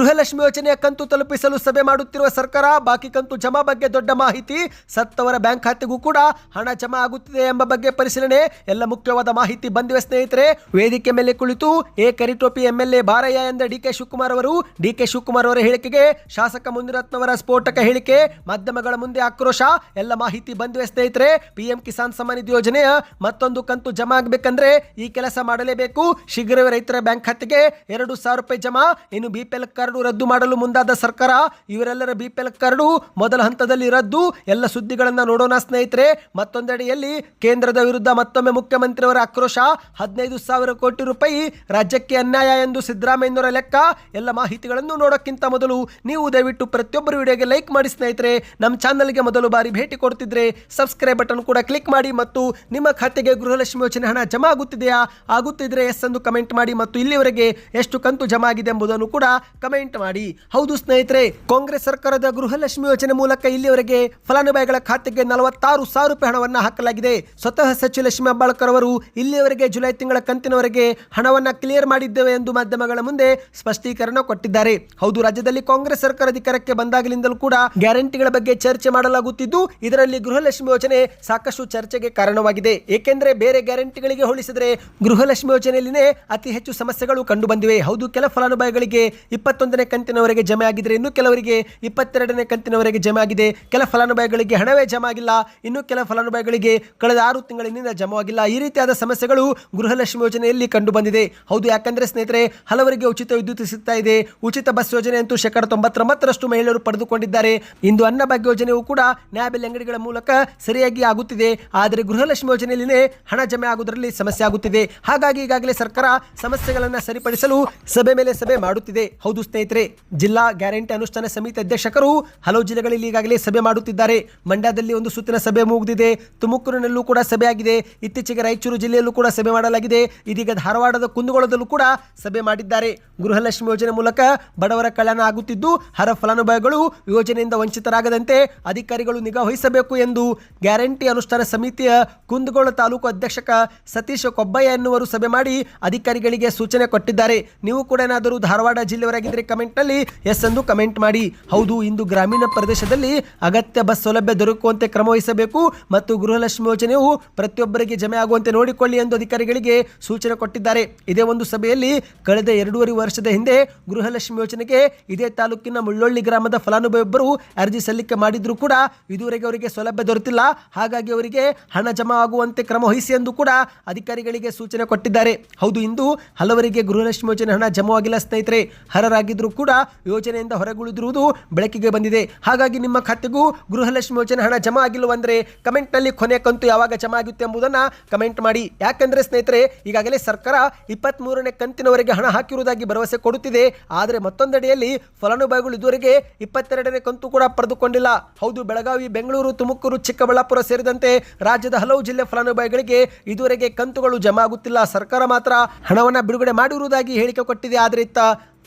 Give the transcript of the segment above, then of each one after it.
ಗೃಹಲಕ್ಷ್ಮಿ ಯೋಜನೆಯ ಕಂತು ತಲುಪಿಸಲು ಸಭೆ ಮಾಡುತ್ತಿರುವ ಸರ್ಕಾರ, ಬಾಕಿ ಕಂತು ಜಮಾ ಬಗ್ಗೆ ದೊಡ್ಡ ಮಾಹಿತಿ, ಸತ್ತವರ ಬ್ಯಾಂಕ್ ಖಾತೆಗೂ ಕೂಡ ಹಣ ಜಮಾ ಆಗುತ್ತಿದೆ ಎಂಬ ಬಗ್ಗೆ ಪರಿಶೀಲನೆ, ಎಲ್ಲ ಮುಖ್ಯವಾದ ಮಾಹಿತಿ ಬಂದಿವೆ ಸ್ನೇಹಿತರೆ. ವೇದಿಕೆ ಮೇಲೆ ಕುಳಿತು ಎ ಕರಿಟೋಪಿ ಎಂಎಲ್ಎ ಬಾರಯ್ಯ ಎಂದ ಡಿ ಕೆ ಶಿವಕುಮಾರ್ ಅವರು, ಡಿ ಕೆ ಶಿವಕುಮಾರ್ ಅವರ ಹೇಳಿಕೆಗೆ ಶಾಸಕ ಮುನಿರತ್ನವರ ಸ್ಫೋಟಕ ಹೇಳಿಕೆ, ಮಾಧ್ಯಮಗಳ ಮುಂದೆ ಆಕ್ರೋಶ, ಎಲ್ಲ ಮಾಹಿತಿ ಬಂದಿವೆ ಸ್ನೇಹಿತರೆ. ಪಿಎಂ ಕಿಸಾನ್ ಸಮ್ಮಾನ್ ನಿಧಿ ಯೋಜನೆಯ ಮತ್ತೊಂದು ಕಂತು ಜಮಾ ಆಗಬೇಕಂದ್ರೆ ಈ ಕೆಲಸ ಮಾಡಲೇಬೇಕು. ಶೀಘ್ರವೇ ರೈತರ ಬ್ಯಾಂಕ್ ಖಾತೆಗೆ ಎರಡು ಸಾವಿರ ರೂಪಾಯಿ ಜಮಾ, ಇನ್ನು ಬಿಪಿಎಲ್ ಕಾರ್ಡು ರದ್ದು ಮಾಡಲು ಮುಂದಾದ ಸರ್ಕಾರ, ಇವರೆಲ್ಲರ ಬಿಪಿಎಲ್ ಕಾರ್ಡು ಮೊದಲ ಹಂತದಲ್ಲಿ ರದ್ದು. ಎಲ್ಲ ಸುದ್ದಿಗಳನ್ನು ನೋಡೋಣ ಸ್ನೇಹಿತರೆ. ಮತ್ತೊಂದೆಡೆಯಲ್ಲಿ ಕೇಂದ್ರದ ವಿರುದ್ಧ ಮತ್ತೊಮ್ಮೆ ಮುಖ್ಯಮಂತ್ರಿಯವರ ಆಕ್ರೋಶ. ಹದಿನೈದು ಸಾವಿರ ಕೋಟಿ ರೂಪಾಯಿ ರಾಜ್ಯಕ್ಕೆ ಅನ್ಯಾಯ ಎಂದು ಸಿದ್ದರಾಮಯ್ಯನವರ ಲೆಕ್ಕ. ಎಲ್ಲ ಮಾಹಿತಿಗಳನ್ನು ನೋಡೋಕ್ಕಿಂತ ಮೊದಲು ನೀವು ದಯವಿಟ್ಟು ಪ್ರತಿಯೊಬ್ಬರು ವಿಡಿಯೋಗೆ ಲೈಕ್ ಮಾಡಿ ಸ್ನೇಹಿತರೆ. ನಮ್ಮ ಚಾನಲ್ಗೆ ಮೊದಲು ಬಾರಿ ಭೇಟಿ ಕೊಡ್ತಿದ್ರೆ ಸಬ್ಸ್ಕ್ರೈಬ್ ಬಟನ್ ಕೂಡ ಕ್ಲಿಕ್ ಮಾಡಿ ಮತ್ತು ನಿಮ್ಮ ಖಾತೆಗೆ ಗೃಹಲಕ್ಷ್ಮಿ ಯೋಜನೆ ಹಣ ಜಮಾ ಆಗುತ್ತಿದೆಯಾ? ಆಗುತ್ತಿದ್ರೆ ಎಸ್ ಎಂದು ಕಮೆಂಟ್ ಮಾಡಿ ಮತ್ತು ಇಲ್ಲಿವರೆಗೆ ಎಷ್ಟು ಕಂತು ಜಮಾ ಆಗಿದೆ ಎಂಬುದನ್ನು ಕೂಡ ಕಮೆಂಟ್ ಮಾಡಿ. ಹೌದು ಸ್ನೇಹಿತರೆ, ಕಾಂಗ್ರೆಸ್ ಸರ್ಕಾರದ ಗೃಹಲಕ್ಷ್ಮಿ ಯೋಜನೆ ಮೂಲಕ ಇಲ್ಲಿಯವರೆಗೆ ಫಲಾನುಭವಿಗಳ ಖಾತೆಗೆ ನಲವತ್ತಾರು ಸಾವಿರ ರೂಪಾಯಿ ಹಣವನ್ನು ಹಾಕಲಾಗಿದೆ. ಸ್ವತಃ ಸಚಿವ ಲಕ್ಷ್ಮಿ ಹೆಬ್ಬಾಳ್ಕರ್ ಅವರು ಇಲ್ಲಿಯವರೆಗೆ ಜುಲೈ ತಿಂಗಳ ಕಂತಿನವರೆಗೆ ಹಣವನ್ನು ಕ್ಲಿಯರ್ ಮಾಡಿದ್ದೇವೆ ಎಂದು ಮಾಧ್ಯಮಗಳ ಮುಂದೆ ಸ್ಪಷ್ಟೀಕರಣ ಕೊಟ್ಟಿದ್ದಾರೆ. ಹೌದು, ರಾಜ್ಯದಲ್ಲಿ ಕಾಂಗ್ರೆಸ್ ಸರ್ಕಾರ ಅಧಿಕಾರಕ್ಕೆ ಬಂದಾಗಲಿಂದಲೂ ಕೂಡ ಗ್ಯಾರಂಟಿಗಳ ಬಗ್ಗೆ ಚರ್ಚೆ ಮಾಡಲಾಗುತ್ತಿದ್ದು, ಇದರಲ್ಲಿ ಗೃಹಲಕ್ಷ್ಮಿ ಯೋಜನೆ ಸಾಕಷ್ಟು ಚರ್ಚೆಗೆ ಕಾರಣವಾಗಿದೆ. ಏಕೆಂದರೆ ಬೇರೆ ಗ್ಯಾರಂಟಿಗಳಿಗೆ ಹೋಲಿಸಿದರೆ ಗೃಹಲಕ್ಷ್ಮಿ ಯೋಜನೆಯಲ್ಲಿನೇ ಅತಿ ಹೆಚ್ಚು ಸಮಸ್ಯೆಗಳು ಕಂಡು ಬಂದಿವೆ ಹೌದು, ಕೆಲ ಫಲಾನುಭವಿಗಳಿಗೆ ಇಪ್ಪತ್ತೊಂದನೇ ಕಂತಿನವರೆಗೆ ಜಮೆ ಆಗಿದ್ರೆ ಇನ್ನು ಕೆಲವರಿಗೆ ಇಪ್ಪತ್ತೆರಡನೇ ಕಂತಿನವರೆಗೆ ಜಮೆ ಆಗಿದೆ. ಕೆಲ ಫಲಾನುಭವಿಗಳಿಗೆ ಹಣವೇ ಜಮೆ ಆಗಿಲ್ಲ. ಇನ್ನು ಕೆಲ ಫಲಾನುಭವಿಗಳಿಗೆ ಕಳೆದ ಆರು ತಿಂಗಳಿನಿಂದ ಜಮವಾಗಿಲ್ಲ ಈ ರೀತಿಯಾದ ಸಮಸ್ಯೆಗಳು ಗೃಹಲಕ್ಷ್ಮಿ ಯೋಜನೆಯಲ್ಲಿ ಕಂಡು ಬಂದಿದೆ ಹೌದು, ಯಾಕಂದ್ರೆ ಸ್ನೇಹಿತರೆ, ಹಲವರಿಗೆ ಉಚಿತ ವಿದ್ಯುತ್ ಸಿಗ್ತಾ ಇದೆ. ಉಚಿತ ಬಸ್ ಯೋಜನೆ ಅಂತೂ ಶೇಕಡ ತೊಂಬತ್ತೊಂಬತ್ತರಷ್ಟು ಮಹಿಳೆಯರು ಪಡೆದುಕೊಂಡಿದ್ದಾರೆ. ಇಂದು ಅನ್ನಭಾಗ್ಯ ಯೋಜನೆಯು ಕೂಡ ನ್ಯಾಯಬೆಲೆ ಅಂಗಡಿಗಳ ಮೂಲಕ ಸರಿಯಾಗಿ ಆಗುತ್ತಿದೆ. ಆದರೆ ಗೃಹಲಕ್ಷ್ಮಿ ಯೋಜನೆಯಲ್ಲಿನೇ ಹಣ ಜಮೆ ಆಗುವುದರಲ್ಲಿ ಸಮಸ್ಯೆ ಆಗುತ್ತಿದೆ. ಹಾಗಾಗಿ ಈಗಾಗಲೇ ಸರ್ಕಾರ ಸಮಸ್ಯೆಗಳನ್ನು ಸರಿಪಡಿಸಲು ಸಭೆ ಮೇಲೆ ಸಭೆ ಮಾಡುತ್ತಿದೆ. ಹೌದು, ಸ್ನೇಹಿತರೆ. ಜಿಲ್ಲಾ ಗ್ಯಾರಂಟಿ ಅನುಷ್ಠಾನ ಸಮಿತಿ ಅಧ್ಯಕ್ಷಕರು ಹಲವು ಜಿಲ್ಲೆಗಳಲ್ಲಿ ಈಗಾಗಲೇ ಸಭೆ ಮಾಡುತ್ತಿದ್ದಾರೆ. ಮಂಡ್ಯದಲ್ಲಿ ಒಂದು ಸುತ್ತಿನ ಸಭೆ ಮುಗಿದಿದೆ. ತುಮಕೂರಿನಲ್ಲೂ ಕೂಡ ಸಭೆ ಆಗಿದೆ ಇತ್ತೀಚೆಗೆ ರಾಯಚೂರು ಜಿಲ್ಲೆಯಲ್ಲೂ ಕೂಡ ಸಭೆ ಮಾಡಲಾಗಿದೆ. ಇದೀಗ ಧಾರವಾಡದ ಕುಂದಗೋಳದಲ್ಲೂ ಕೂಡ ಸಭೆ ಮಾಡಿದ್ದಾರೆ. ಗೃಹಲಕ್ಷ್ಮಿ ಯೋಜನೆ ಮೂಲಕ ಬಡವರ ಕಲ್ಯಾಣ ಆಗುತ್ತಿದ್ದು, ಹರ ಫಲಾನುಭವಿಗಳು ಯೋಜನೆಯಿಂದ ವಂಚಿತರಾಗದಂತೆ ಅಧಿಕಾರಿಗಳು ನಿಗಾ ವಹಿಸಬೇಕು ಎಂದು ಗ್ಯಾರಂಟಿ ಅನುಷ್ಠಾನ ಸಮಿತಿಯ ಕುಂದಗೋಳ ತಾಲೂಕು ಅಧ್ಯಕ್ಷಕ ಸತೀಶ್ ಕೊಬ್ಬಯ್ಯ ಎನ್ನುವರು ಸಭೆ ಮಾಡಿ ಅಧಿಕಾರಿಗಳಿಗೆ ಸೂಚನೆ ಕೊಟ್ಟಿದ್ದಾರೆ. ನೀವು ಕೂಡ ಏನಾದರೂ ಧಾರವಾಡ ಜಿಲ್ಲೆಯವರಾಗಿದ್ದರೆ ಕಮೆಂಟ್ನಲ್ಲಿ ಎಸ್ ಎಂದು ಕಮೆಂಟ್ ಮಾಡಿ. ಹೌದು, ಇಂದು ಗ್ರಾಮೀಣ ಪ್ರದೇಶದಲ್ಲಿ ಅಗತ್ಯ ಬಸ್ ಸೌಲಭ್ಯ ದೊರಕುವಂತೆ ಕ್ರಮ ವಹಿಸಬೇಕು ಮತ್ತು ಗೃಹಲಕ್ಷ್ಮಿ ಯೋಜನೆಯು ಪ್ರತಿಯೊಬ್ಬರಿಗೆ ಜಮೆ ಆಗುವಂತೆ ನೋಡಿಕೊಳ್ಳಿ ಎಂದು ಅಧಿಕಾರಿಗಳಿಗೆ ಸೂಚನೆ ಕೊಟ್ಟಿದ್ದಾರೆ. ಇದೇ ಒಂದು ಸಭೆಯಲ್ಲಿ ಕಳೆದ ಎರಡೂವರೆ ವರ್ಷದ ಹಿಂದೆ ಗೃಹಲಕ್ಷ್ಮಿ ಯೋಜನೆಗೆ ಇದೇ ತಾಲೂಕಿನ ಮುಳ್ಳೊಳ್ಳಿ ಗ್ರಾಮದ ಫಲಾನುಭವಿಯೊಬ್ಬರು ಅರ್ಜಿ ಸಲ್ಲಿಕೆ ಮಾಡಿದ್ರು ಕೂಡ ಇದುವರೆಗೆ ಅವರಿಗೆ ಸೌಲಭ್ಯ ದೊರೆತಿಲ್ಲ. ಹಾಗಾಗಿ ಅವರಿಗೆ ಹಣ ಜಮಾ ಆಗುವಂತೆ ಕ್ರಮ ವಹಿಸಿ ಎಂದು ಕೂಡ ಅಧಿಕಾರಿಗಳಿಗೆ ಸೂಚನೆ ಕೊಟ್ಟಿದ್ದಾರೆ. ಹೌದು, ಇಂದು ಹಲವರಿಗೆ ಗೃಹಲಕ್ಷ್ಮಿ ಯೋಜನೆ ಹಣ ಜಮಾವಾಗಿಲ್ಲ ಸ್ನೇಹಿತರೆ. ಹರರಾಗಿದ್ದರೂ ಕೂಡ ಯೋಜನೆಯಿಂದ ಹೊರಗುಳಿದಿರುವುದು ಬೆಳಕಿಗೆ ಬಂದಿದೆ. ಹಾಗಾಗಿ ನಿಮ್ಮ ಖಾತೆಗೂ ಗೃಹಲಕ್ಷ್ಮಿ ಯೋಜನೆ ಹಣ ಜಮಾ ಆಗಿಲ್ಲವಂದ್ರೆ ಕಮೆಂಟ್ನಲ್ಲಿ ಕೊನೆ ಕಂತು ಯಾವಾಗ ಜಮಾ ಆಗುತ್ತೆ ಎಂಬುದನ್ನು ಕಮೆಂಟ್ ಮಾಡಿ. ಯಾಕೆಂದರೆ ಸ್ನೇಹಿತರೆ, ಈಗಾಗಲೇ ಸರ್ಕಾರ ಇಪ್ಪತ್ತ್ ಮೂರನೇ ಕಂತಿನವರೆಗೆ ಹಣ ಹಾಕಿರುವುದಾಗಿ ಭರವಸೆ ಕೊಡುತ್ತಿದೆ. ಆದರೆ ಮತ್ತೊಂದೆಡೆಯಲ್ಲಿ ಫಲಾನುಭವಿಗಳು ಇದುವರೆಗೆ ಇಪ್ಪತ್ತೆರಡನೇ ಕಂತು ಕೂಡ ಪಡೆದುಕೊಂಡಿಲ್ಲ. ಹೌದು, ಬೆಳಗಾವಿ, ಬೆಂಗಳೂರು, ತುಮಕೂರು, ಚಿಕ್ಕಬಳ್ಳಾಪುರ ಸೇರಿದಂತೆ ರಾಜ್ಯದ ಹಲವು ಜಿಲ್ಲೆ ಫಲಾನುಭವಿಗಳಿಗೆ ಇದುವರೆಗೆ ಕಂತುಗಳು ಜಮಾ ಆಗುತ್ತಿಲ್ಲ. ಸರ್ಕಾರ ಮಾತ್ರ ಹಣವನ್ನು ಬಿಡುಗಡೆ ಮಾಡಿರುವುದಾಗಿ ಹೇಳಿಕೆ ಕೊಟ್ಟಿದೆ. ಆದರೆ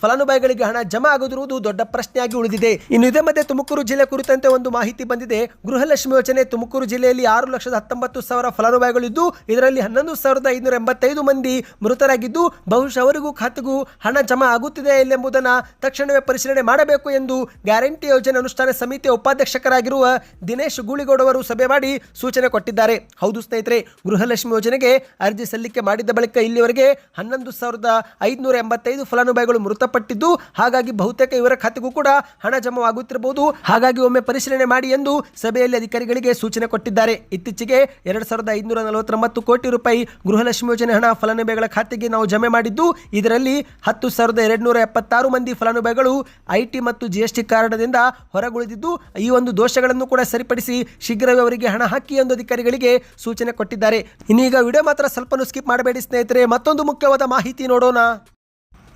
ಫಲಾನುಭವಿಗಳಿಗೆ ಹಣ ಜಮಾ ಆಗದಿರುವುದು ದೊಡ್ಡ ಪ್ರಶ್ನೆಯಾಗಿ ಉಳಿದಿದೆ. ಇನ್ನು ಇದೇ ಮಧ್ಯೆ ತುಮಕೂರು ಜಿಲ್ಲೆ ಕುರಿತಂತೆ ಒಂದು ಮಾಹಿತಿ ಬಂದಿದೆ. ಗೃಹಲಕ್ಷ್ಮಿ ಯೋಜನೆ ತುಮಕೂರು ಜಿಲ್ಲೆಯಲ್ಲಿ ಆರು ಲಕ್ಷದ ಹತ್ತೊಂಬತ್ತು ಸಾವಿರ ಫಲಾನುಭವಿಗಳಿದ್ದು, ಇದರಲ್ಲಿ ಹನ್ನೊಂದು ಸಾವಿರದ ಐನೂರ ಎಂಬತ್ತೈದು ಮಂದಿ ಮೃತರಾಗಿದ್ದು, ಬಹುಶಃ ಅವರಿಗೂ ಖಾತೆಗೂ ಹಣ ಜಮಾ ಆಗುತ್ತಿದೆ ಇಲ್ಲೆಂಬುದನ್ನು ತಕ್ಷಣವೇ ಪರಿಶೀಲನೆ ಮಾಡಬೇಕು ಎಂದು ಗ್ಯಾರಂಟಿ ಯೋಜನೆ ಅನುಷ್ಠಾನ ಸಮಿತಿಯ ಉಪಾಧ್ಯಕ್ಷಕರಾಗಿರುವ ದಿನೇಶ್ ಗೂಳಿಗೌಡ ಅವರು ಸಭೆ ಮಾಡಿ ಸೂಚನೆ ಕೊಟ್ಟಿದ್ದಾರೆ. ಹೌದು ಸ್ನೇಹಿತರೆ, ಗೃಹಲಕ್ಷ್ಮಿ ಯೋಜನೆಗೆ ಅರ್ಜಿ ಸಲ್ಲಿಕೆ ಮಾಡಿದ ಬಳಿಕ ಇಲ್ಲಿವರೆಗೆ ಹನ್ನೊಂದು ಸಾವಿರದ ಐದುನೂರ ಎಂಬತ್ತೈದು ಫಲಾನುಭವಿಗಳು ಮೃತಪಟ್ಟಿದ್ದು ಹಾಗಾಗಿ ಬಹುತೇಕ ಇವರ ಖಾತೆಗೂ ಕೂಡ ಹಣ ಜಮವಾಗುತ್ತಿರಬಹುದು. ಹಾಗಾಗಿ ಒಮ್ಮೆ ಪರಿಶೀಲನೆ ಮಾಡಿ ಎಂದು ಸಭೆಯಲ್ಲಿ ಅಧಿಕಾರಿಗಳಿಗೆ ಸೂಚನೆ ಕೊಟ್ಟಿದ್ದಾರೆ. ಇತ್ತೀಚೆಗೆ ಎರಡು ಸಾವಿರದ ಐದುನೂರ ನಲವತ್ತೊಂಬತ್ತು ಕೋಟಿ ರೂಪಾಯಿ ಗೃಹಲಕ್ಷ್ಮಿ ಯೋಜನೆ ಹಣ ಫಲಾನುಭವಿಗಳ ಖಾತೆಗೆ ನಾವು ಜಮೆ ಮಾಡಿದ್ದು, ಇದರಲ್ಲಿ ಹತ್ತು ಸಾವಿರದ ಎರಡುನೂರ ಎಪ್ಪತ್ತಾರು ಮಂದಿ ಫಲಾನುಭವಿಗಳು ಐಟಿ ಮತ್ತು ಜಿಎಸ್ಟಿ ಕಾರಣದಿಂದ ಹೊರಗುಳಿದಿದ್ದು, ಈ ಒಂದು ದೋಷಗಳನ್ನು ಕೂಡ ಸರಿಪಡಿಸಿ ಶೀಘ್ರವೇ ಅವರಿಗೆ ಹಣ ಹಾಕಿ ಎಂದು ಅಧಿಕಾರಿಗಳಿಗೆ ಸೂಚನೆ ಕೊಟ್ಟಿದ್ದಾರೆ. ಇನ್ನೀಗ ವಿಡಿಯೋ ಮಾತ್ರ ಸ್ವಲ್ಪ ಸ್ಕಿಪ್ ಮಾಡಬೇಡಿ ಸ್ನೇಹಿತರೆ. ಮತ್ತೊಂದು ಮುಖ್ಯವಾದ ಮಾಹಿತಿ ನೋಡೋಣ.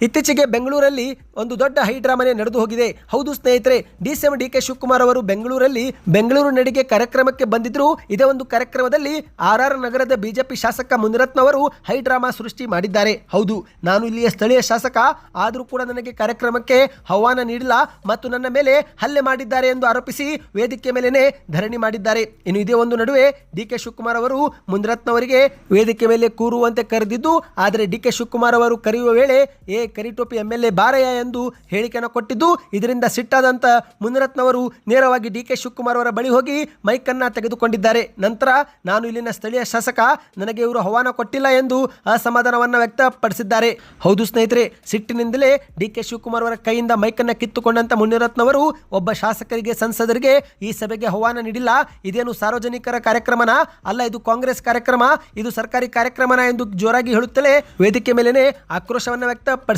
ಇತ್ತೀಚೆಗೆ ಬೆಂಗಳೂರಲ್ಲಿ ಒಂದು ದೊಡ್ಡ ಹೈಡ್ರಾಮನೆ ನಡೆದು ಹೋಗಿದೆ. ಹೌದು ಸ್ನೇಹಿತರೆ, D C M D K Shivakumar ಅವರು ಬೆಂಗಳೂರಲ್ಲಿ ಬೆಂಗಳೂರು ನಡಿಗೆ ಕಾರ್ಯಕ್ರಮಕ್ಕೆ ಬಂದಿದ್ರು ಇದೇ ಒಂದು ಕಾರ್ಯಕ್ರಮದಲ್ಲಿ ಆರ್ ಆರ್ ನಗರದ ಬಿಜೆಪಿ ಶಾಸಕ ಮುನಿರತ್ನ ಅವರು ಹೈಡ್ರಾಮಾ ಸೃಷ್ಟಿ ಮಾಡಿದ್ದಾರೆ. ಹೌದು, ನಾನು ಇಲ್ಲಿಯ ಸ್ಥಳೀಯ ಶಾಸಕ, ಆದರೂ ಕೂಡ ನನಗೆ ಕಾರ್ಯಕ್ರಮಕ್ಕೆ ಆಹ್ವಾನ ನೀಡಿಲ್ಲ ಮತ್ತು ನನ್ನ ಮೇಲೆ ಹಲ್ಲೆ ಮಾಡಿದ್ದಾರೆ ಎಂದು ಆರೋಪಿಸಿ ವೇದಿಕೆ ಮೇಲೇನೆ ಧರಣಿ ಮಾಡಿದ್ದಾರೆ. ಇನ್ನು ಇದೇ ಒಂದು ನಡುವೆ ಡಿ ಕೆ ಶಿವಕುಮಾರ್ ಅವರು ಮುನಿರತ್ನ ಅವರಿಗೆ ವೇದಿಕೆ ಮೇಲೆ ಕೂರುವಂತೆ ಕರೆದಿದ್ದು, ಆದರೆ ಡಿ ಕೆ ಶಿವಕುಮಾರ್ ಅವರು ಕರೆಯುವ ವೇಳೆ, ಏ ಕರಿಟೋಪಿ ಎಂ ಎಲ್ ಎ ಬಾರಯ್ಯ ಎಂದು ಹೇಳಿಕೆಯನ್ನು ಕೊಟ್ಟಿದ್ದು, ಇದರಿಂದ ಸಿಟ್ಟಾದಂತ ಮುನಿರತ್ನವರು ನೇರವಾಗಿ ಡಿ ಕೆ ಶಿವಕುಮಾರ್ ಅವರ ಬಳಿ ಹೋಗಿ ಮೈಕನ್ನ ತೆಗೆದುಕೊಂಡಿದ್ದಾರೆ. ನಂತರ ನಾನು ಇಲ್ಲಿನ ಸ್ಥಳೀಯ ಶಾಸಕ, ನನಗೆ ಇವರು ಹವಾನ ಕೊಟ್ಟಿಲ್ಲ ಎಂದು ಅಸಮಾಧಾನವನ್ನು ವ್ಯಕ್ತಪಡಿಸಿದ್ದಾರೆ. ಹೌದು ಸ್ನೇಹಿತರೆ, ಸಿಟ್ಟಿನಿಂದಲೇ ಡಿ ಕೆ ಶಿವಕುಮಾರ್ ಅವರ ಕೈಯಿಂದ ಮೈಕನ್ನ ಕಿತ್ತುಕೊಂಡಂತ ಮುನಿರತ್ನವರು ಒಬ್ಬ ಶಾಸಕರಿಗೆ, ಸಂಸದರಿಗೆ ಈ ಸಭೆಗೆ ಹವಾನ ನೀಡಿಲ್ಲ. ಇದೇನು ಸಾರ್ವಜನಿಕರ ಕಾರ್ಯಕ್ರಮನ? ಅಲ್ಲ, ಇದು ಕಾಂಗ್ರೆಸ್ ಕಾರ್ಯಕ್ರಮ? ಇದು ಸರ್ಕಾರಿ ಕಾರ್ಯಕ್ರಮನ ಎಂದು ಜೋರಾಗಿ ಹೇಳುತ್ತಲೇ ವೇದಿಕೆ ಮೇಲೇನೆ ಆಕ್ರೋಶವನ್ನು ವ್ಯಕ್ತಪಡಿಸಿದ್ದಾರೆ.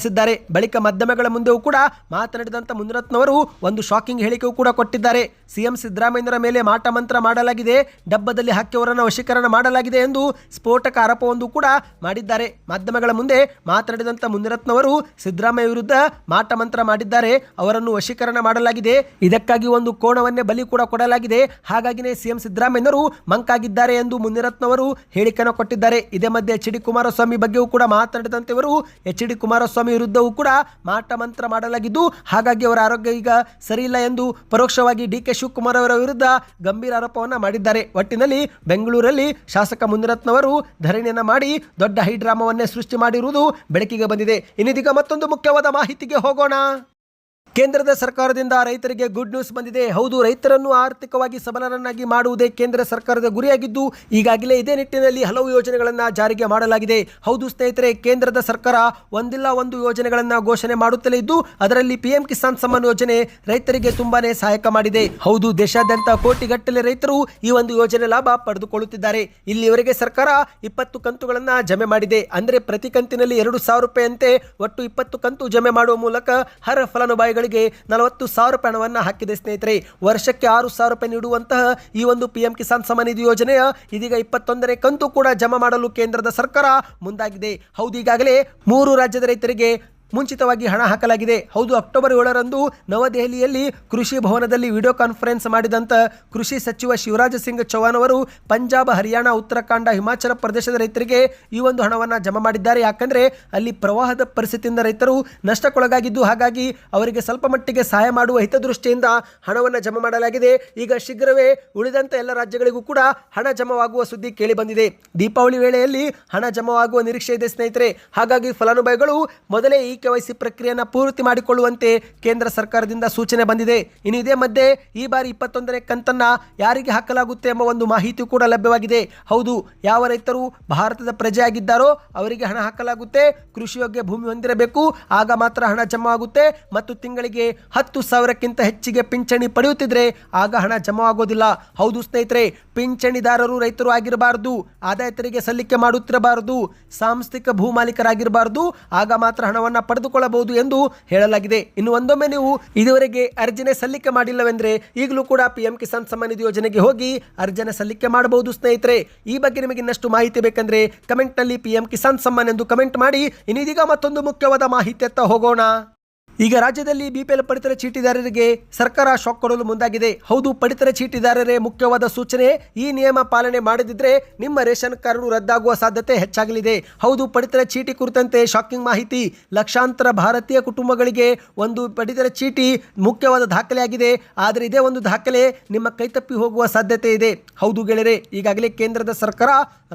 ಬಳಿಕ ಮಾಧ್ಯಮಗಳ ಮುಂದೆಯೂ ಕೂಡ ಮಾತನಾಡಿದಂತ ಮುನಿರತ್ನವರು ಒಂದು ಶಾಕಿಂಗ್ ಹೇಳಿಕೆಯೂ ಕೂಡ ಕೊಟ್ಟಿದ್ದಾರೆ. ಸಿಎಂ ಸಿದ್ದರಾಮಯ್ಯರ ಮೇಲೆ ಮಾಟ ಮಂತ್ರ ಮಾಡಲಾಗಿದೆ. ಡಬ್ಬದಲ್ಲಿ ಹಾಕಿ ಅವರನ್ನು ವಶೀಕರಣ ಮಾಡಲಾಗಿದೆ ಎಂದು ಸ್ಫೋಟಕ ಆರೋಪವೊಂದು ಕೂಡ ಮಾಡಿದ್ದಾರೆ. ಮಾಧ್ಯಮಗಳ ಮುಂದೆ ಮಾತನಾಡಿದಂತ ಮುನಿರತ್ನವರು ಸಿದ್ದರಾಮಯ್ಯ ವಿರುದ್ಧ ಮಾಟ ಮಂತ್ರ ಮಾಡಿದ್ದಾರೆ. ಅವರನ್ನು ವಶೀಕರಣ ಮಾಡಲಾಗಿದೆ. ಇದಕ್ಕಾಗಿ ಒಂದು ಕೋಣವನ್ನೇ ಬಲಿ ಕೂಡ ಕೊಡಲಾಗಿದೆ. ಹಾಗಾಗಿನೇ ಸಿಎಂ ಸಿದ್ದರಾಮಯ್ಯನವರು ಮಂಕಾಗಿದ್ದಾರೆ ಎಂದು ಮುನಿರತ್ನವರು ಹೇಳಿಕೆಯನ್ನು ಕೊಟ್ಟಿದ್ದಾರೆ. ಇದೇ ಮಧ್ಯೆ ಎಚ್ ಡಿ ಕುಮಾರಸ್ವಾಮಿ ಬಗ್ಗೆಯೂ ಕೂಡ ಮಾತನಾಡಿದಂತೆ ಇವರು ಎಚ್ ಡಿ ಕುಮಾರಸ್ವಾಮಿ ವಿರುದ್ಧವೂ ಕೂಡ ಮಾಟ ಮಂತ್ರ ಮಾಡಲಾಗಿದ್ದು, ಹಾಗಾಗಿ ಅವರ ಆರೋಗ್ಯ ಈಗ ಸರಿಯಿಲ್ಲ ಎಂದು ಪರೋಕ್ಷವಾಗಿ ಡಿ ಕೆ ಶಿವಕುಮಾರ್ ಅವರ ವಿರುದ್ಧ ಗಂಭೀರ ಆರೋಪವನ್ನು ಮಾಡಿದ್ದಾರೆ. ಒಟ್ಟಿನಲ್ಲಿ ಬೆಂಗಳೂರಲ್ಲಿ ಶಾಸಕ ಮುನಿರತ್ನವರು ಧರಣಿಯನ್ನು ಮಾಡಿ ದೊಡ್ಡ ಹೈಡ್ರಾಮವನ್ನೇ ಸೃಷ್ಟಿ ಮಾಡಿರುವುದು ಬೆಳಕಿಗೆ ಬಂದಿದೆ. ಇನ್ನಿದೀಗ ಮತ್ತೊಂದು ಮುಖ್ಯವಾದ ಮಾಹಿತಿಗೆ ಹೋಗೋಣ. ಕೇಂದ್ರದ ಸರ್ಕಾರದಿಂದ ರೈತರಿಗೆ ಗುಡ್ ನ್ಯೂಸ್ ಬಂದಿದೆ. ಹೌದು, ರೈತರನ್ನು ಆರ್ಥಿಕವಾಗಿ ಸಬಲರನ್ನಾಗಿ ಮಾಡುವುದೇ ಕೇಂದ್ರ ಸರ್ಕಾರದ ಗುರಿಯಾಗಿದ್ದು, ಈಗಾಗಲೇ ಇದೇ ನಿಟ್ಟಿನಲ್ಲಿ ಹಲವು ಯೋಜನೆಗಳನ್ನು ಜಾರಿಗೆ ಮಾಡಲಾಗಿದೆ. ಹೌದು ಸ್ನೇಹಿತರೆ, ಕೇಂದ್ರದ ಸರ್ಕಾರ ಒಂದಿಲ್ಲ ಒಂದು ಯೋಜನೆಗಳನ್ನು ಘೋಷಣೆ ಮಾಡುತ್ತಲೇ ಇದ್ದು, ಅದರಲ್ಲಿ ಪಿಎಂ ಕಿಸಾನ್ ಸಮ್ಮಾನ್ ಯೋಜನೆ ರೈತರಿಗೆ ತುಂಬಾನೇ ಸಹಾಯಕ ಮಾಡಿದೆ. ಹೌದು, ದೇಶಾದ್ಯಂತ ಕೋಟಿಗಟ್ಟಲೆ ರೈತರು ಈ ಒಂದು ಯೋಜನೆ ಲಾಭ ಪಡೆದುಕೊಳ್ಳುತ್ತಿದ್ದಾರೆ. ಇಲ್ಲಿವರೆಗೆ ಸರ್ಕಾರ ಇಪ್ಪತ್ತು ಕಂತುಗಳನ್ನು ಜಮೆ ಮಾಡಿದೆ. ಅಂದರೆ ಪ್ರತಿ ಕಂತಿನಲ್ಲಿ ಎರಡು ಸಾವಿರ ರೂಪಾಯಿಯಂತೆ ಒಟ್ಟು ಇಪ್ಪತ್ತು ಕಂತು ಜಮೆ ಮಾಡುವ ಮೂಲಕ ಹರ ಫಲಾನುಭವಿಗಳಿಗೆ ನಲವತ್ತು ಸಾವಿರ ರೂಪಾಯಿ ಹಣವನ್ನು ಹಾಕಿದೆ ಸ್ನೇಹಿತರೆ. ವರ್ಷಕ್ಕೆ ಆರು ಸಾವಿರ ರೂಪಾಯಿ ನೀಡುವಂತಹ ಈ ಒಂದು ಪಿಎಂ ಕಿಸಾನ್ ಸಮ್ಮಾನ್ ನಿಧಿ ಯೋಜನೆಯ ಇದೀಗ ಇಪ್ಪತ್ತೊಂದನೇ ಕಂತು ಕೂಡ ಜಮಾ ಮಾಡಲು ಕೇಂದ್ರದ ಸರ್ಕಾರ ಮುಂದಾಗಿದೆ. ಹೌದು, ಈಗಾಗಲೇ ಮೂರು ರಾಜ್ಯದ ರೈತರಿಗೆ ಮುಂಚಿತವಾಗಿ ಹಣ ಹಾಕಲಾಗಿದೆ. ಹೌದು, ಅಕ್ಟೋಬರ್ ಏಳರಂದು ನವದೆಹಲಿಯಲ್ಲಿ ಕೃಷಿ ಭವನದಲ್ಲಿ ವಿಡಿಯೋ ಕಾನ್ಫರೆನ್ಸ್ ಮಾಡಿದಂಥ ಕೃಷಿ ಸಚಿವ ಶಿವರಾಜ ಸಿಂಗ್ ಚೌಹಾಣ್ ಅವರು ಪಂಜಾಬ್, ಹರಿಯಾಣ, ಉತ್ತರಾಖಂಡ, ಹಿಮಾಚಲ ಪ್ರದೇಶದ ರೈತರಿಗೆ ಈ ಒಂದು ಹಣವನ್ನು ಜಮಾ ಮಾಡಿದ್ದಾರೆ. ಯಾಕಂದರೆ ಅಲ್ಲಿ ಪ್ರವಾಹದ ಪರಿಸ್ಥಿತಿಯಿಂದ ರೈತರು ನಷ್ಟಕ್ಕೊಳಗಾಗಿದ್ದು, ಹಾಗಾಗಿ ಅವರಿಗೆ ಸ್ವಲ್ಪ ಮಟ್ಟಿಗೆ ಸಹಾಯ ಮಾಡುವ ಹಿತದೃಷ್ಟಿಯಿಂದ ಹಣವನ್ನು ಜಮಾ ಮಾಡಲಾಗಿದೆ. ಈಗ ಶೀಘ್ರವೇ ಉಳಿದಂಥ ಎಲ್ಲ ರಾಜ್ಯಗಳಿಗೂ ಕೂಡ ಹಣ ಜಮಾವಾಗುವ ಸುದ್ದಿ ಕೇಳಿ ಬಂದಿದೆ. ದೀಪಾವಳಿ ವೇಳೆಯಲ್ಲಿ ಹಣ ಜಮಾವಾಗುವ ನಿರೀಕ್ಷೆ ಇದೆ ಸ್ನೇಹಿತರೆ. ಹಾಗಾಗಿ ಫಲಾನುಭವಿಗಳು ಮೊದಲೇ ಈ ಕೆವೈಸಿ ಪ್ರಕ್ರಿಯೆಯನ್ನು ಪೂರ್ತಿ ಮಾಡಿಕೊಳ್ಳುವಂತೆ ಕೇಂದ್ರ ಸರ್ಕಾರದಿಂದ ಸೂಚನೆ ಬಂದಿದೆ. ಇನ್ನು ಇದೇ ಮಧ್ಯೆ ಈ ಬಾರಿ ಇಪ್ಪತ್ತೊಂದನೇ ಕಂತನ್ನ ಯಾರಿಗೆ ಹಾಕಲಾಗುತ್ತೆ ಎಂಬ ಒಂದು ಮಾಹಿತಿ ಕೂಡ ಲಭ್ಯವಾಗಿದೆ. ಹೌದು, ಯಾವ ರೈತರು ಭಾರತದ ಪ್ರಜೆಯಾಗಿದ್ದಾರೋ ಅವರಿಗೆ ಹಣ ಹಾಕಲಾಗುತ್ತೆ ಕೃಷಿಯೋಗ್ಯ ಭೂಮಿ ಹೊಂದಿರಬೇಕು, ಆಗ ಮಾತ್ರ ಹಣ ಜಮಾ ಆಗುತ್ತೆ ಮತ್ತು ತಿಂಗಳಿಗೆ ಹತ್ತು ಸಾವಿರಕ್ಕಿಂತ ಹೆಚ್ಚಿಗೆ ಪಿಂಚಣಿ ಪಡೆಯುತ್ತಿದ್ರೆ ಆಗ ಹಣ ಜಮಾ ಆಗೋದಿಲ್ಲ ಹೌದು ಸ್ನೇಹಿತರೆ, ಪಿಂಚಣಿದಾರರು ರೈತರು ಆಗಿರಬಾರದು, ಆದಾಯ ತೆರಿಗೆ ಸಲ್ಲಿಕೆ ಮಾಡುತ್ತಿರಬಾರದು, ಸಾಂಸ್ಥಿಕ ಭೂ ಮಾಲೀಕರಾಗಿರಬಾರದು, ಆಗ ಮಾತ್ರ ಹಣವನ್ನು ಪಡೆದುಕೊಳ್ಳಬಹುದು ಎಂದು ಹೇಳಲಾಗಿದೆ. ಇನ್ನು ಒಂದೊಮ್ಮೆ ನೀವು ಇದುವರೆಗೆ ಅರ್ಜನೆ ಸಲ್ಲಿಕೆ ಮಾಡಿಲ್ಲವೆಂದ್ರೆ ಈಗಲೂ ಕೂಡ ಪಿ ಎಂ ಕಿಸಾನ್ ಸಮ್ಮಾನ್ ನಿಧಿ ಯೋಜನೆಗೆ ಹೋಗಿ ಅರ್ಜನೆ ಸಲ್ಲಿಕೆ ಮಾಡಬಹುದು, ಸ್ನೇಹಿತರೆ. ಈ ಬಗ್ಗೆ ನಿಮಗೆ ಇನ್ನಷ್ಟು ಮಾಹಿತಿ ಬೇಕಂದ್ರೆ ಕಮೆಂಟ್ನಲ್ಲಿ ಪಿ ಎಂ ಕಿಸಾನ್ ಸಮ್ಮಾನ್ ಎಂದು ಕಮೆಂಟ್ ಮಾಡಿ. ಇನ್ನಿದೀಗ ಮತ್ತೊಂದು ಮುಖ್ಯವಾದ ಮಾಹಿತಿ ಎತ್ತ ಹೋಗೋಣ. ಈಗ ರಾಜ್ಯದಲ್ಲಿ ಬಿಪಿಎಲ್ ಪಡಿತರ ಚೀಟಿದಾರರಿಗೆ ಸರ್ಕಾರ ಶಾಕ್ ಕೊಡಲು ಮುಂದಾಗಿದೆ. ಹೌದು, ಪಡಿತರ ಚೀಟಿದಾರರೇ ಮುಖ್ಯವಾದ ಸೂಚನೆ. ಈ ನಿಯಮ ಪಾಲನೆ ಮಾಡದಿದ್ರೆ ನಿಮ್ಮ ರೇಷನ್ ಕಾರ್ಡ್ ರದ್ದಾಗುವ ಸಾಧ್ಯತೆ ಹೆಚ್ಚಾಗಲಿದೆ. ಹೌದು, ಪಡಿತರ ಚೀಟಿ ಕುರಿತಂತೆ ಶಾಕಿಂಗ್ ಮಾಹಿತಿ. ಲಕ್ಷಾಂತರ ಭಾರತೀಯ ಕುಟುಂಬಗಳಿಗೆ ಒಂದು ಪಡಿತರ ಚೀಟಿ ಮುಖ್ಯವಾದ ದಾಖಲೆಯಾಗಿದೆ. ಆದರೆ ಇದೇ ಒಂದು ದಾಖಲೆ ನಿಮ್ಮ ಕೈತಪ್ಪಿ ಹೋಗುವ ಸಾಧ್ಯತೆ ಇದೆ. ಹೌದು ಗೆಳೆಯರೆ, ಈಗಾಗಲೇ ಕೇಂದ್ರದ ಸರ್ಕಾರ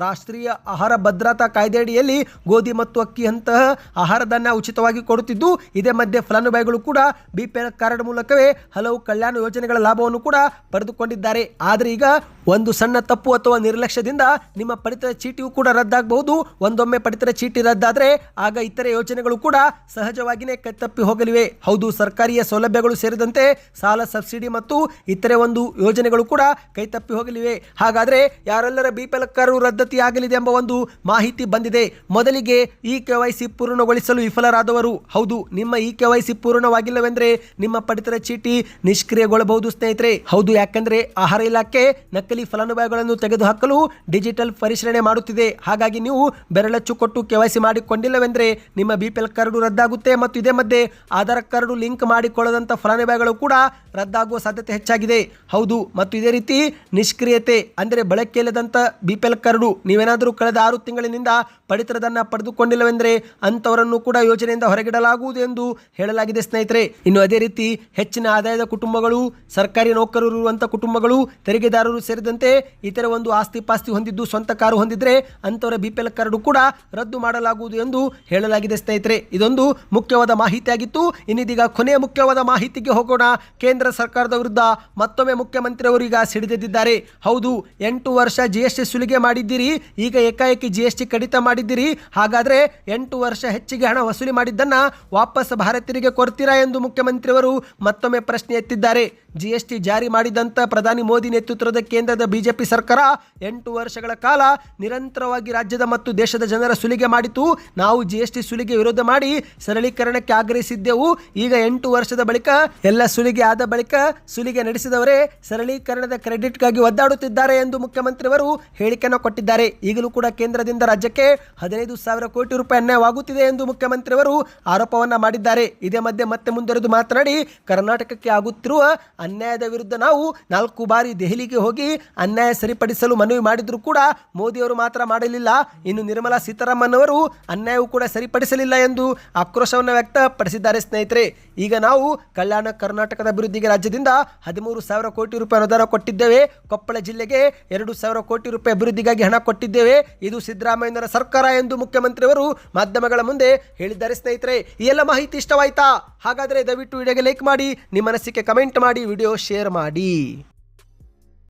ರಾಷ್ಟ್ರೀಯ ಆಹಾರ ಭದ್ರತಾ ಕಾಯ್ದೆಯಡಿಯಲ್ಲಿ ಗೋಧಿ ಮತ್ತು ಅಕ್ಕಿಯಂತಹ ಆಹಾರ ಧಾನ್ಯ ಉಚಿತವಾಗಿ ಕೊಡುತ್ತಿದ್ದು, ಇದೇ ಮಧ್ಯೆ ಫಲಾನುಭವಿಗಳು ಕೂಡ ಬಿಪಿಎಲ್ ಕಾರ್ಡ್ ಮೂಲಕವೇ ಹಲವು ಕಲ್ಯಾಣ ಯೋಜನೆಗಳ ಲಾಭವನ್ನು ಕೂಡ ಪಡೆದುಕೊಂಡಿದ್ದಾರೆ. ಆದರೆ ಈಗ ಒಂದು ಸಣ್ಣ ತಪ್ಪು ಅಥವಾ ನಿರ್ಲಕ್ಷ್ಯದಿಂದ ನಿಮ್ಮ ಪಡಿತರ ಚೀಟಿಯು ಕೂಡ ರದ್ದಾಗಬಹುದು. ಒಂದೊಮ್ಮೆ ಪಡಿತರ ಚೀಟಿ ರದ್ದಾದರೆ ಆಗ ಇತರೆ ಯೋಜನೆಗಳು ಕೂಡ ಸಹಜವಾಗಿಯೇ ಕೈತಪ್ಪಿ ಹೋಗಲಿವೆ. ಹೌದು, ಸರ್ಕಾರಿಯ ಸೌಲಭ್ಯಗಳು ಸೇರಿದಂತೆ ಸಾಲ, ಸಬ್ಸಿಡಿ ಮತ್ತು ಇತರೆ ಒಂದು ಯೋಜನೆಗಳು ಕೂಡ ಕೈತಪ್ಪಿ ಹೋಗಲಿವೆ. ಹಾಗಾದರೆ ಯಾರೆಲ್ಲರ ಬಿಪಿಎಲ್ ರದ್ದತಿ ರದ್ದತಿಯಾಗಲಿದೆ ಎಂಬ ಒಂದು ಮಾಹಿತಿ ಬಂದಿದೆ. ಮೊದಲಿಗೆ ಇ ಕೆ ವೈ ಸಿ ಪೂರ್ಣಗೊಳಿಸಲು ವಿಫಲರಾದವರು. ಹೌದು, ನಿಮ್ಮ ಇ ಕೆ ವೈ ಸಿ ಪೂರ್ಣವಾಗಿಲ್ಲವೆಂದರೆ ನಿಮ್ಮ ಪಡಿತರ ಚೀಟಿ ನಿಷ್ಕ್ರಿಯಗೊಳ್ಳಬಹುದು ಸ್ನೇಹಿತರೆ. ಹೌದು, ಯಾಕೆಂದರೆ ಆಹಾರ ಇಲಾಖೆ ನಕಲಿ ಫಲಾನುಭವಿಗಳನ್ನು ತೆಗೆದುಹಾಕಲು ಡಿಜಿಟಲ್ ಪರಿಶೀಲನೆ ಮಾಡುತ್ತಿದೆ. ಹಾಗಾಗಿ ನೀವು ಬೆರಳಚ್ಚು ಕೊಟ್ಟು ಕೆವೈಸಿ ಮಾಡಿಕೊಂಡಿಲ್ಲವೆಂದರೆ ನಿಮ್ಮ ಬಿಪಿಎಲ್ ಕಾರ್ಡು ರದ್ದಾಗುತ್ತೆ ಮತ್ತು ಇದೇ ಮಧ್ಯೆ ಆಧಾರ್ ಕಾರ್ಡು ಲಿಂಕ್ ಮಾಡಿಕೊಳ್ಳದಂಥ ಫಲಾನುಭವಿಗಳು ಕೂಡ ರದ್ದಾಗುವ ಸಾಧ್ಯತೆ ಹೆಚ್ಚಾಗಿದೆ. ಹೌದು, ಮತ್ತು ಇದೇ ರೀತಿ ನಿಷ್ಕ್ರಿಯತೆ ಅಂದರೆ ಬಳಕೆಯಿಲ್ಲದಂತ ಬಿಪಿಎಲ್ ಕಾರ್ಡು ನೀವೇನಾದರೂ ಕಳೆದ ಆರು ತಿಂಗಳಿನಿಂದ ಪಡಿತರದನ್ನು ಪಡೆದುಕೊಂಡಿಲ್ಲವೆಂದರೆ ಅಂಥವರನ್ನು ಕೂಡ ಯೋಜನೆಯಿಂದ ಹೊರಗಿಡಲಾಗುವುದು ಎಂದು ಹೇಳಲಾಗಿದೆ ಸ್ನೇಹಿತರೆ. ಇನ್ನು ಅದೇ ರೀತಿ ಹೆಚ್ಚಿನ ಆದಾಯದ ಕುಟುಂಬಗಳು, ಸರ್ಕಾರಿ ನೌಕರರು ಇರುವಂಥ ಕುಟುಂಬಗಳು, ತೆರಿಗೆದಾರರು ಸೇರಿದಂತೆ ಸೇರಿದಂತೆ ಇತರ ಒಂದು ಆಸ್ತಿ ಪಾಸ್ತಿ ಹೊಂದಿದ್ದು ಸ್ವಂತ ಕಾರು ಹೊಂದಿದ್ರೆ ಅಂಥವರ ಬಿ ಪಿ ಕಾರ್ಡು ಕೂಡ ರದ್ದು ಮಾಡಲಾಗುವುದು ಎಂದು ಹೇಳಲಾಗಿದೆ ಸ್ನೇಹಿತರೆ. ಇದೊಂದು ಮುಖ್ಯವಾದ ಮಾಹಿತಿಯಾಗಿತ್ತು. ಇನ್ನಿದೀಗ ಕೊನೆಯ ಮುಖ್ಯವಾದ ಮಾಹಿತಿಗೆ ಹೋಗೋಣ. ಕೇಂದ್ರ ಸರ್ಕಾರದ ವಿರುದ್ಧ ಮತ್ತೊಮ್ಮೆ ಮುಖ್ಯಮಂತ್ರಿಯವರು ಈಗ ಸಿಡಿದೆದ್ದಿದ್ದಾರೆ. ಹೌದು, ಎಂಟು ವರ್ಷ ಜಿ ಎಸ್ ಟಿ ಸುಲಿಗೆ ಮಾಡಿದ್ದೀರಿ. ಈಗ ಏಕಾಏಕಿ ಜಿ ಎಸ್ ಟಿ ಕಡಿತ ಮಾಡಿದ್ದೀರಿ. ಹಾಗಾದರೆ ಎಂಟು ವರ್ಷ ಹೆಚ್ಚಿಗೆ ಹಣ ವಸೂಲಿ ಮಾಡಿದ್ದನ್ನು ವಾಪಸ್ ಭಾರತೀಯರಿಗೆ ಕೊಡ್ತೀರಾ ಎಂದು ಮುಖ್ಯಮಂತ್ರಿಯವರು ಮತ್ತೊಮ್ಮೆ ಪ್ರಶ್ನೆ ಎತ್ತಿದ್ದಾರೆ. ಜಿ ಎಸ್ ಟಿ ಜಾರಿ ಮಾಡಿದಂಥ ಪ್ರಧಾನಿ ಮೋದಿ ನೇತೃತ್ವದ ಕೇಂದ್ರದ ಬಿಜೆಪಿ ಸರ್ಕಾರ ಎಂಟು ವರ್ಷಗಳ ಕಾಲ ನಿರಂತರವಾಗಿ ರಾಜ್ಯದ ಮತ್ತು ದೇಶದ ಜನರ ಸುಲಿಗೆ ಮಾಡಿತು. ನಾವು ಜಿ ಎಸ್ ಸುಲಿಗೆ ವಿರೋಧ ಮಾಡಿ ಸರಳೀಕರಣಕ್ಕೆ ಆಗ್ರಹಿಸಿದ್ದೆವು. ಈಗ ಎಂಟು ವರ್ಷದ ಬಳಿಕ ಎಲ್ಲ ಸುಲಿಗೆ ಆದ ಬಳಿಕ ಸುಲಿಗೆ ನಡೆಸಿದವರೇ ಸರಳೀಕರಣದ ಕ್ರೆಡಿಟ್ಗಾಗಿ ಒದ್ದಾಡುತ್ತಿದ್ದಾರೆ ಎಂದು ಮುಖ್ಯಮಂತ್ರಿಯವರು ಹೇಳಿಕೆಯನ್ನು ಕೊಟ್ಟಿದ್ದಾರೆ. ಈಗಲೂ ಕೂಡ ಕೇಂದ್ರದಿಂದ ರಾಜ್ಯಕ್ಕೆ ಹದಿನೈದು ಸಾವಿರ ಕೋಟಿ ರೂಪಾಯಿ ಅನ್ಯಾಯವಾಗುತ್ತಿದೆ ಎಂದು ಮುಖ್ಯಮಂತ್ರಿಯವರು ಆರೋಪವನ್ನು ಮಾಡಿದ್ದಾರೆ. ಇದೇ ಮಧ್ಯೆ ಮತ್ತೆ ಮುಂದುವರೆದು ಮಾತನಾಡಿ, ಕರ್ನಾಟಕಕ್ಕೆ ಆಗುತ್ತಿರುವ ಅನ್ಯಾಯದ ವಿರುದ್ಧ ನಾವು ನಾಲ್ಕು ಬಾರಿ ದೆಹಲಿಗೆ ಹೋಗಿ ಅನ್ಯಾಯ ಸರಿಪಡಿಸಲು ಮನವಿ ಮಾಡಿದರೂ ಕೂಡ ಮೋದಿಯವರು ಮಾತ್ರ ಮಾಡಲಿಲ್ಲ ಇನ್ನು ನಿರ್ಮಲಾ ಸೀತಾರಾಮನ್ ಅವರು ಅನ್ಯಾಯವು ಕೂಡ ಸರಿಪಡಿಸಲಿಲ್ಲ ಎಂದು ಆಕ್ರೋಶವನ್ನು ವ್ಯಕ್ತಪಡಿಸಿದ್ದಾರೆ ಸ್ನೇಹಿತರೆ. ಈಗ ನಾವು ಕಲ್ಯಾಣ ಕರ್ನಾಟಕದ ಅಭಿವೃದ್ಧಿಗೆ ರಾಜ್ಯದಿಂದ ಹದಿಮೂರು ಸಾವಿರ ಕೋಟಿ ರೂಪಾಯಿ ಅನುದಾನ ಕೊಟ್ಟಿದ್ದೇವೆ. ಕೊಪ್ಪಳ ಜಿಲ್ಲೆಗೆ ಎರಡು ಸಾವಿರ ಕೋಟಿ ರೂಪಾಯಿ ಅಭಿವೃದ್ಧಿಗಾಗಿ ಹಣ ಕೊಟ್ಟಿದ್ದೇವೆ. ಇದು ಸಿದ್ದರಾಮಯ್ಯನವರ ಸರ್ಕಾರ ಎಂದು ಮುಖ್ಯಮಂತ್ರಿಯವರು ಮಾಧ್ಯಮಗಳ ಮುಂದೆ ಹೇಳಿದ್ದಾರೆ ಸ್ನೇಹಿತರೆ. ಈ ಎಲ್ಲ ಮಾಹಿತಿ ಇಷ್ಟವಾಯ್ತಾ? ಹಾಗಾದರೆ ದಯವಿಟ್ಟು ವಿಡಿಯೋಗೆ ಲೈಕ್ ಮಾಡಿ, ನಿಮ್ಮ ಮನಸ್ಸಿಗೆ ಕಮೆಂಟ್ ಮಾಡಿ ವಿಡಿಯೋ ಶೇರ್ ಮಾಡಿ.